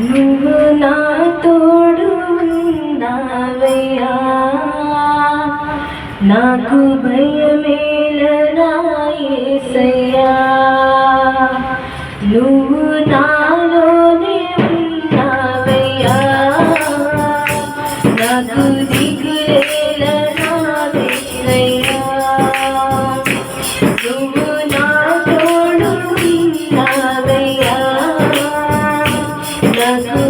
నువ్వు నా తోడు ఉన్నావయ్యా. నాకు భయమేలనాయసయ్యా నువ్వు నాలోనే ఉన్నావయ్యా. నాకు దిగులే no.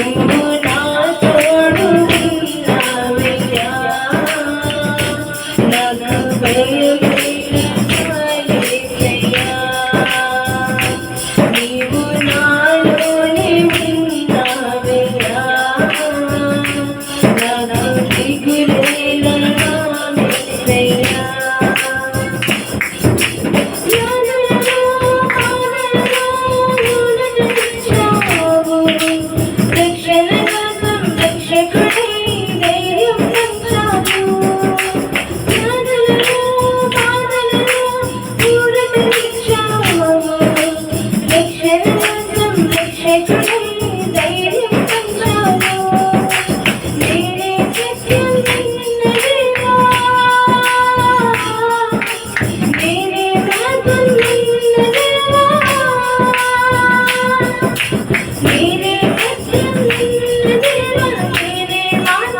Thank you.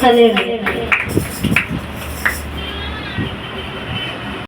హలే